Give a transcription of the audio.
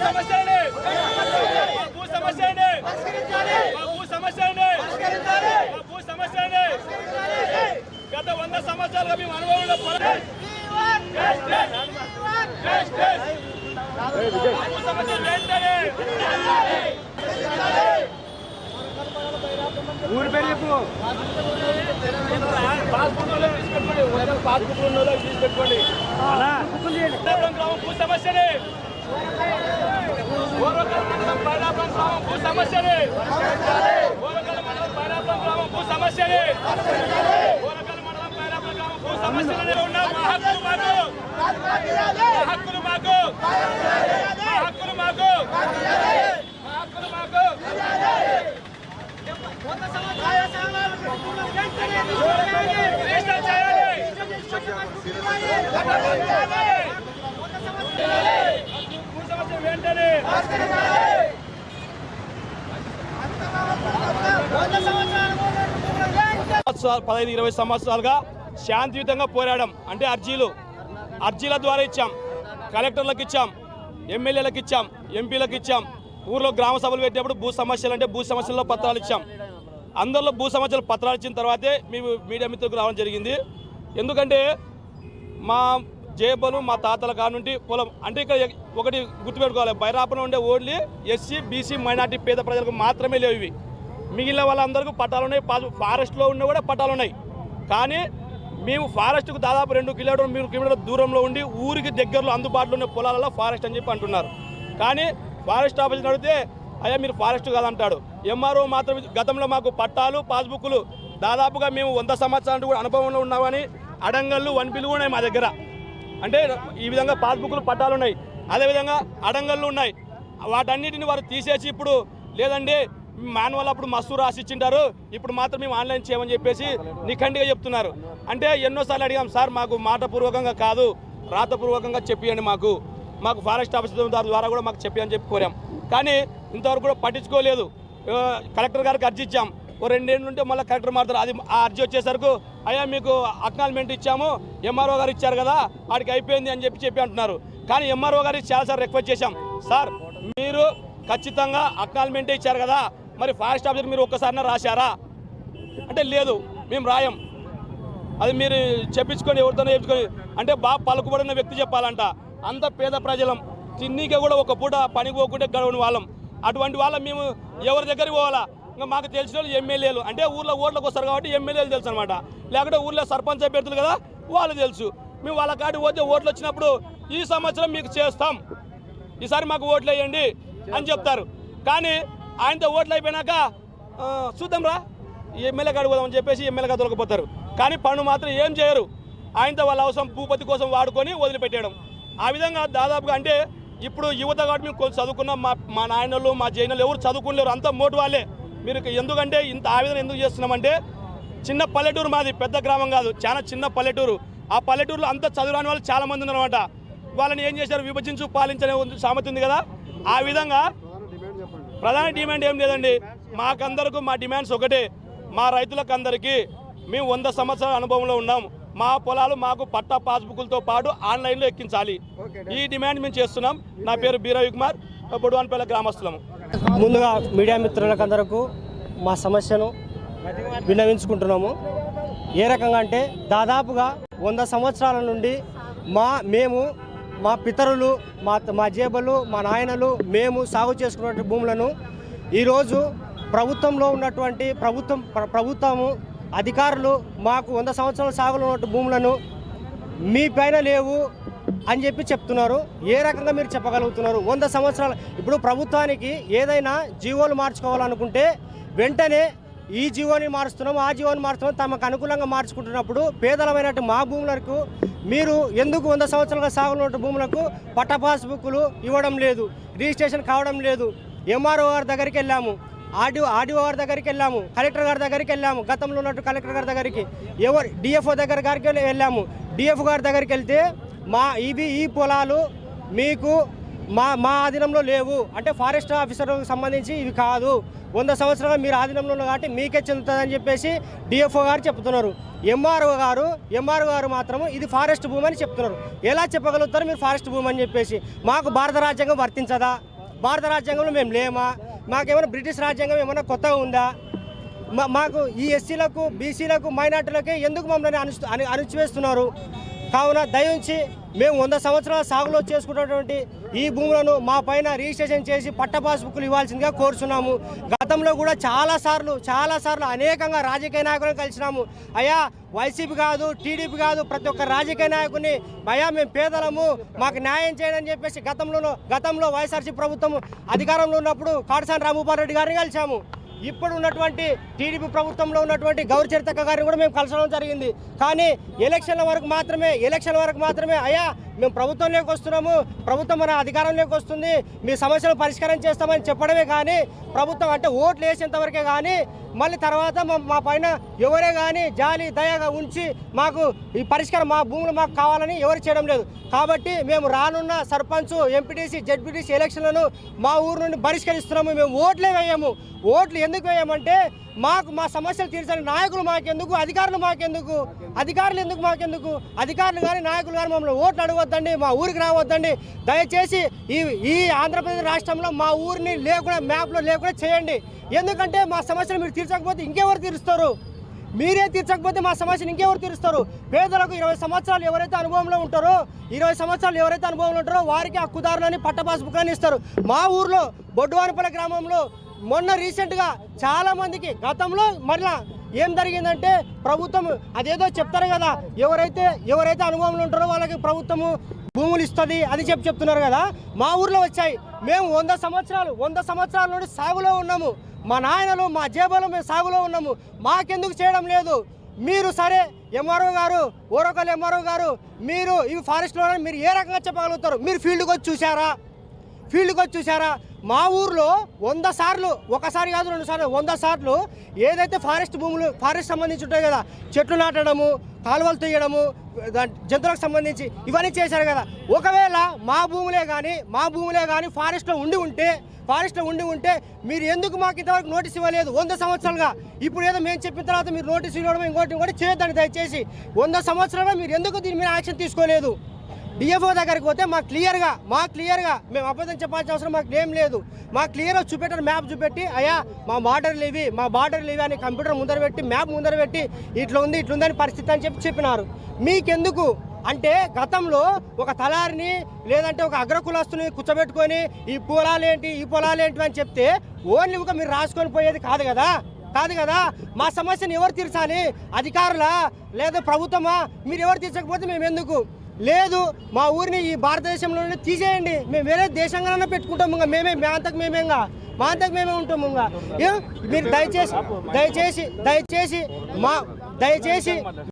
సమస్య అండి మా భూ సమస్య అండి మా భూ సమస్య అండి మా భూ సమస్య అండి గత వంద సంవత్సరాలుగా మేము అనుభవంలో ఊరి పేరు చెప్పు. పాస్బుక్ పాస్బుక్ గ్రామం భూ సమస్యని ఓరకల్ మండలం పైనాపురం గ్రామం భూ సమస్యని ఓరకల్ మండలం పైనాపురం గ్రామం భూ సమస్యని ఓరకల్ మండలం పైనాపురం గ్రామం భూ సమస్యని ఉన్న మా హక్కులు మాకు. మా హక్కులు మాకు. మా హక్కులు మాకు. మా హక్కులు మాకు. రిజిస్టర్ చేయాలి భూ సమస్య వెంటనే. సంవత్సరాలు పదహైదు ఇరవై సంవత్సరాలుగా శాంతియుతంగా పోరాడం. అంటే అర్జీలు అర్జీల ద్వారా ఇచ్చాం. కలెక్టర్లకు ఇచ్చాం ఎమ్మెల్యేలకు ఇచ్చాం ఎంపీలకు ఇచ్చాం. ఊర్లో గ్రామ సభలు పెట్టినప్పుడు భూ సమస్యలు అంటే భూ సమస్యల్లో పత్రాలు ఇచ్చాం. అందరిలో భూ సమస్యలు పత్రాలు ఇచ్చిన తర్వాతే మేము మీడియా మిత్రులకు రావడం జరిగింది. ఎందుకంటే మా జేబలు మా తాతల కానుండి పొలం అంటే ఇక్కడ ఒకటి గుర్తుపెట్టుకోవాలి. బైరాపన ఉండే ఓన్లీ ఎస్సీ బీసీ మైనార్టీ పేద ప్రజలకు మాత్రమే లేవు ఇవి. మిగిలిన వాళ్ళందరికీ పట్టాలు ఉన్నాయి. ఫారెస్ట్లో ఉన్న కూడా పట్టాలు ఉన్నాయి. కానీ మేము ఫారెస్ట్కు దాదాపు రెండు కిలోమీటర్ మూడు కిలోమీటర్ల దూరంలో ఉండి ఊరికి దగ్గరలో అందుబాటులో ఉన్న పొలాలలో ఫారెస్ట్ అని చెప్పి అంటున్నారు. కానీ ఫారెస్ట్ ఆఫీసర్ అడిగితే అయ్యా మీరు ఫారెస్ట్ కాదంటాడు. ఎంఆర్ఓ మాత్రం గతంలో మాకు పట్టాలు పాస్బుక్లు దాదాపుగా మేము వంద సంవత్సరాలు కూడా అనుభవంలో ఉన్నామని అడంగళ్ళు వన్పిలు కూడా ఉన్నాయి మా దగ్గర. అంటే ఈ విధంగా పాస్బుక్లు పట్టాలు ఉన్నాయి. అదేవిధంగా అడంగళ్ళు ఉన్నాయి. వాటన్నిటిని వారు తీసేసి ఇప్పుడు లేదండి మాన్యువల్ అప్పుడు మస్తు రాసి ఇచ్చింటారు ఇప్పుడు మాత్రం మేము ఆన్లైన్ చేయమని చెప్పేసి నిఖండిగా చెప్తున్నారు. అంటే ఎన్నోసార్లు అడిగాం సార్ మాకు మాటపూర్వకంగా కాదు రాతపూర్వకంగా చెప్పియండి మాకు. మాకు ఫారెస్ట్ ఆఫీసర్ ద్వారా కూడా మాకు చెప్పి అని చెప్పి కోరాం. కానీ ఇంతవరకు కూడా పట్టించుకోలేదు. కలెక్టర్ గారికి అర్జీ ఇచ్చాం. ఓ రెండేళ్ళు ఉంటే మళ్ళీ కలెక్టర్ మారుతారు అది ఆ అర్జీ వచ్చేసరికి అయ్యా మీకు అక్నాల్మెంట్ ఇచ్చాము ఎంఆర్ఓ గారు ఇచ్చారు కదా వాడికి అయిపోయింది అని చెప్పి చెప్పి అంటున్నారు. కానీ ఎంఆర్ఓ గారికి చాలాసార్లు రిక్వెస్ట్ చేశాం. సార్ మీరు ఖచ్చితంగా అక్నాల్మెంటే ఇచ్చారు కదా మరి ఫారెస్ట్ ఆఫీసర్ మీరు ఒక్కసారినా రాశారా? అంటే లేదు మేము రాయం. అది మీరు చెప్పించుకొని ఎవరితోనే చెప్పించుకొని అంటే బాగా పలుకుబడిన వ్యక్తి చెప్పాలంట. అంత పేద ప్రజలం. తిన్నీకే కూడా ఒక పూట పని పోకుంటే గడవని వాళ్ళం. అటువంటి వాళ్ళం మేము ఎవరి దగ్గరికి పోవాలా? ఇంకా మాకు తెలిసిన వాళ్ళు ఎమ్మెల్యేలు. అంటే ఊర్లో ఓట్లకు వస్తారు కాబట్టి ఎమ్మెల్యేలు తెలుసు అనమాట లేకుంటే ఊర్లో సర్పంచ్ అభ్యర్థులు కదా వాళ్ళు తెలుసు. మేము వాళ్ళ కాడికి పోతే ఓట్లు వచ్చినప్పుడు ఈ సంవత్సరం మీకు చేస్తాం. ఈసారి మాకు ఓట్లు వేయండి అని చెప్తారు. కానీ ఆయనతో ఓట్లు అయిపోయినాక చూద్దాంరా ఎమ్మెల్యే అడుగుదామని చెప్పేసి ఎమ్మెల్యేగా దొరకపోతారు కానీ పనులు మాత్రం ఏం చేయరు. ఆయనతో వాళ్ళ అవసరం భూపతి కోసం వాడుకొని వదిలిపెట్టేయడం. ఆ విధంగా దాదాపుగా అంటే ఇప్పుడు యువత కాబట్టి మేము కొంచెం చదువుకున్నాం. మా మా నాయనలు మా జైనలు ఎవరు చదువుకునేవారు అంతా మోటు వాళ్ళే. మీరు ఎందుకంటే ఇంత ఆవేదన ఎందుకు చేస్తున్నామంటే చిన్న పల్లెటూరు మాది పెద్ద గ్రామం కాదు. చాలా చిన్న పల్లెటూరు. ఆ పల్లెటూరులో అంత చదువురాని వాళ్ళు చాలామంది ఉన్నారన్నమాట. వాళ్ళని ఏం చేశారు? విభజించు పాలించనే ఉంది- సామెత ఉంది కదా. ఆ విధంగా ప్రధాన డిమాండ్ ఏం లేదండి. మాకందరకు మా డిమాండ్స్ ఒకటే. మా రైతులకు అందరికీ మేము వంద సంవత్సరాల అనుభవంలో ఉన్నాం. మా పొలాలు మాకు పట్టా పాస్బుక్లతో పాటు ఆన్లైన్లో ఎక్కించాలి. ఈ డిమాండ్ మేము చేస్తున్నాం. నా పేరు బీరవి కుమార్ బొడువాన్పల్లి గ్రామస్తులము. ముందుగా మీడియా మిత్రులకందరకు మా సమస్యను విన్నవించుకుంటున్నాము. ఏ రకంగా అంటే దాదాపుగా వంద సంవత్సరాల నుండి మా మేము మా పితరులు మా మా జేబలు మా నాయనలు మేము సాగు చేసుకున్న భూములను ఈరోజు ప్రభుత్వంలో ఉన్నటువంటి ప్రభుత్వం ప్రభుత్వము అధికారులు మాకు వంద సంవత్సరాల సాగులో ఉన్న భూములను మీ పైన లేవు అని చెప్పి చెప్తున్నారు. ఏ రకంగా మీరు చెప్పగలుగుతున్నారు? వంద సంవత్సరాలు ఇప్పుడు ప్రభుత్వానికి ఏదైనా జీవోలు మార్చుకోవాలనుకుంటే వెంటనే ఈ జీవోని మారుస్తున్నాం ఆ జీవోని మారుస్తున్నాం తమకు అనుకూలంగా మార్చుకుంటున్నప్పుడు పేదలమైనట్టు మా భూములకు మీరు ఎందుకు వంద సంవత్సరాలుగా సాగులో ఉన్న భూములకు పట్ట పాస్బుక్లు ఇవ్వడం లేదు రిజిస్ట్రేషన్ కావడం లేదు? ఎంఆర్ఓ గారి దగ్గరికి వెళ్ళాము ఆర్డీఓ ఆర్డీఓ గారి దగ్గరికి వెళ్ళాము కలెక్టర్ గారి దగ్గరికి వెళ్ళాము గతంలో ఉన్నట్టు కలెక్టర్ గారి దగ్గరికి ఎవరు డిఎఫ్ఓ దగ్గర గారికి వెళ్ళాము డిఎఫ్ గారి దగ్గరికి వెళ్తే మా ఇవి ఈ పొలాలు మీకు మా మా ఆధీనంలో లేవు. అంటే ఫారెస్ట్ ఆఫీసర్కి సంబంధించి ఇవి కాదు. వంద సంవత్సరాలు మీరు ఆధీనంలో కాబట్టి మీకే చెందుతుందని చెప్పేసి డిఎఫ్ఓ గారు చెప్తున్నారు. ఎంఆర్ఓ గారు ఎంఆర్ఓ గారు మాత్రం ఇది ఫారెస్ట్ భూమి అని చెప్తున్నారు. ఎలా చెప్పగలుగుతారు మీరు ఫారెస్ట్ భూమి అని చెప్పేసి? మాకు భారత రాజ్యాంగం వర్తించదా? భారత రాజ్యాంగంలో మేము లేమా? మాకేమైనా బ్రిటిష్ రాజ్యాంగం ఏమైనా కొత్తగా ఉందా? మా మాకు ఈ ఎస్సీలకు బీసీలకు మైనార్టీలకే ఎందుకు మమ్మల్ని అణు అని అణిచివేస్తున్నారు? కావున దయించి మేము వంద సంవత్సరాల సాగులో చేసుకున్నటువంటి ఈ భూములను మా పైన రిజిస్ట్రేషన్ చేసి పట్ట పాస్బుక్లు ఇవ్వాల్సిందిగా కోరుచున్నాము. గతంలో కూడా చాలా సార్లు చాలా సార్లు అనేకంగా రాజకీయ నాయకులను కలిసినాము. అయ్యా వైసీపీ కాదు టీడీపీ కాదు ప్రతి ఒక్క రాజకీయ నాయకుని భయా మేము పేదలము మాకు న్యాయం చేయడని చెప్పేసి గతంలో గతంలో వైఎస్ఆర్సీ ప్రభుత్వం అధికారంలో ఉన్నప్పుడు కాటసాని రామగోపాల్ రెడ్డి గారిని కలిసాము ఇప్పుడు ఉన్నటువంటి టీడీపీ ప్రభుత్వంలో ఉన్నటువంటి గౌరీ చరితక్క గారిని కూడా మేము కలసడం జరిగింది. కానీ ఎలక్షన్ల వరకు మాత్రమే ఎలక్షన్ వరకు మాత్రమే అయ్యా మేము ప్రభుత్వంలోకి వస్తున్నాము ప్రభుత్వం మన అధికారంలోకి వస్తుంది మీ సమస్యలు పరిష్కారం చేస్తామని చెప్పడమే కానీ ప్రభుత్వం అంటే ఓట్లు వేసేంత వరకే కానీ మళ్ళీ తర్వాత మా మా పైన ఎవరే కానీ జాలి దయగా ఉంచి మాకు ఈ పరిష్కారం మా భూములు మాకు కావాలని ఎవరు చేయడం లేదు. కాబట్టి మేము రానున్న సర్పంచ్ ఎంపీటీసీ జడ్పీటీసీ ఎలక్షన్లను మా ఊరు నుండి బహిష్కరిస్తున్నాము మేము ఓట్లే వేయము. ఓట్లు ఎందుకు వేయమంటే మాకు మా సమస్యలు తీర్చాలి నాయకులు మాకెందుకు? అధికారులు మాకెందుకు? అధికారులు ఎందుకు మాకెందుకు? అధికారులు కానీ నాయకులు కానీ మమ్మల్ని ఓట్లు అడగొద్దండి మా ఊరికి రావద్దండి. దయచేసి ఈ ఈ ఆంధ్రప్రదేశ్ రాష్ట్రంలో మా ఊరిని లేకుండా మ్యాప్లో లేకుండా చేయండి. ఎందుకంటే మా సమస్యలు మీరు తీర్చకపోతే ఇంకెవరు తీరుస్తారు? మీరే తీర్చకపోతే మా సమస్యను ఇంకెవరు తీరుస్తారు? పేదలకు ఇరవై సంవత్సరాలు ఎవరైతే అనుభవంలో ఉంటారో ఇరవై సంవత్సరాలు ఎవరైతే అనుభవంలో ఉంటారో వారికి హక్కుదారులని పట్ట పాస్బుక్లని ఇస్తారు. మా ఊర్లో బొడ్డువానిపల్లి గ్రామంలో మొన్న రీసెంట్గా చాలా మందికి గతంలో మరలా ఏం జరిగిందంటే ప్రభుత్వం అదేదో చెప్తారు కదా ఎవరైతే ఎవరైతే అనుభవంలో ఉంటారో వాళ్ళకి ప్రభుత్వము భూములు ఇస్తుంది అని చెప్పి చెప్తున్నారు కదా మా ఊర్లో వచ్చాయి. మేము వంద సంవత్సరాలు వంద సంవత్సరాల నుండి సాగులో ఉన్నాము. మా నాయనలు మా జేబులు మేము సాగులో ఉన్నాము. మాకెందుకు చేయడం లేదు? మీరు సరే ఎంఆర్ఓ గారు ఓరకల్ ఎంఆర్ఓ గారు మీరు ఈ ఫారెస్ట్లో మీరు ఏ రకంగా చెప్పగలుగుతారు? మీరు ఫీల్డ్కి వచ్చి చూసారా ఫీల్డ్కి వచ్చి చూసారా మా ఊర్లో వంద సార్లు ఒకసారి కాదు రెండు సార్లు వంద సార్లు ఏదైతే ఫారెస్ట్ భూములు ఫారెస్ట్ సంబంధించి ఉంటాయి కదా చెట్లు నాటడము కాలువలు తీయడము జంతువులకు సంబంధించి ఇవన్నీ చేశారు కదా. ఒకవేళ మా భూములే కానీ మా భూములే కానీ ఫారెస్ట్లో ఉండి ఉంటే ఫారెస్ట్లో ఉండి ఉంటే మీరు ఎందుకు మాకు ఇంతవరకు నోటీస్ ఇవ్వలేదు? వంద సంవత్సరాలుగా. ఇప్పుడు ఏదో మేము చెప్పిన తర్వాత మీరు నోటీస్ ఇవ్వడం ఇంకోటి ఇంకోటి చేయొద్దండి దయచేసి. వంద సంవత్సరాలుగా మీరు ఎందుకు దీని మీద యాక్షన్ తీసుకోలేదు? డిఎఫ్ఓ దగ్గరికి పోతే మాకు క్లియర్గా మా క్లియర్గా మేము అబద్ధం చెప్పాల్సిన అవసరం మాకు ఏం లేదు. మా క్లియర్గా చూపెట్టారు మ్యాప్ చూపెట్టి అయ్యా మా బార్డర్లు ఇవి మా బార్డర్లు ఇవి అని కంప్యూటర్ ముందర పెట్టి మ్యాప్ ముందర పెట్టి ఇట్లా ఉంది ఇట్లా ఉందని పరిస్థితి అని చెప్పి చెప్పినారు. మీకెందుకు? అంటే గతంలో ఒక తలారిని లేదంటే ఒక అగ్రకులస్తుని కూర్చోబెట్టుకొని ఈ పొలాలేంటి ఈ పొలాలేంటి అని చెప్తే ఓన్లీ ఒక మీరు రాసుకొని పోయేది కాదు కదా? కాదు కదా? మా సమస్యను ఎవరు తీర్చాలి? అధికారులా లేదా ప్రభుత్వమా? మీరు ఎవరు తీర్చకపోతే మేము ఎందుకు లేదు మా ఊరిని ఈ భారతదేశంలోనే తీసేయండి. మేము వేరే దేశంగానే పెట్టుకుంటాము ఇంకా. మేమే మా అంతకు మేమేగా? మా అంతకు మేమే ఉంటాము ఇంకా. మీరు దయచేసి దయచేసి దయచేసి మా దయచేసి